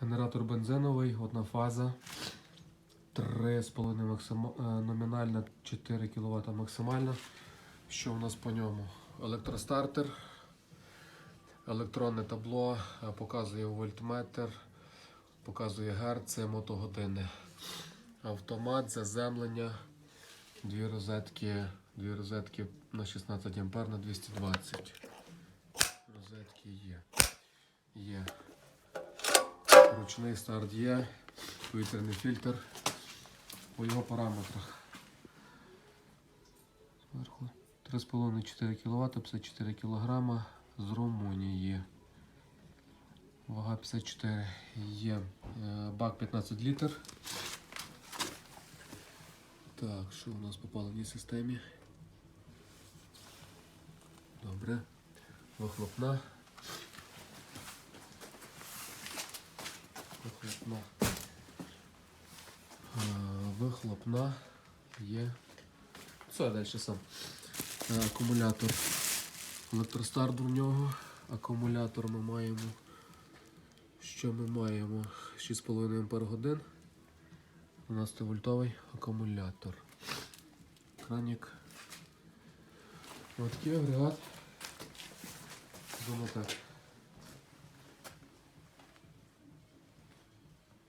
Генератор бензиновий, одна фаза. 3,5 максима... е, номінальна, 4 кВт максимальна. Що у нас по ньому? Електростартер, електронне табло, е, показує вольтметр, показує герци, мотогодини. Автомат, заземлення, дві розетки, дві розетки на 16 А на 220. Розетки є. Є. Ручний старт є, повітряний фільтр по його параметрах. Зверху 3,5-4 кВт, 54 кг з Румунії. Вага 54 є. Е, Бак 15 літр. Так, що у нас по паливній системі? Добре. Вихлопна. Вихлопна. Е, Вихлопна є. Все, далі сам. Е, Акумулятор. Електростарт у нього. Акумулятор ми маємо. Що ми маємо? 6,5 Ампер годин. 12 вольтовий акумулятор. Кранік. Ось такий агрегат. Думаю так.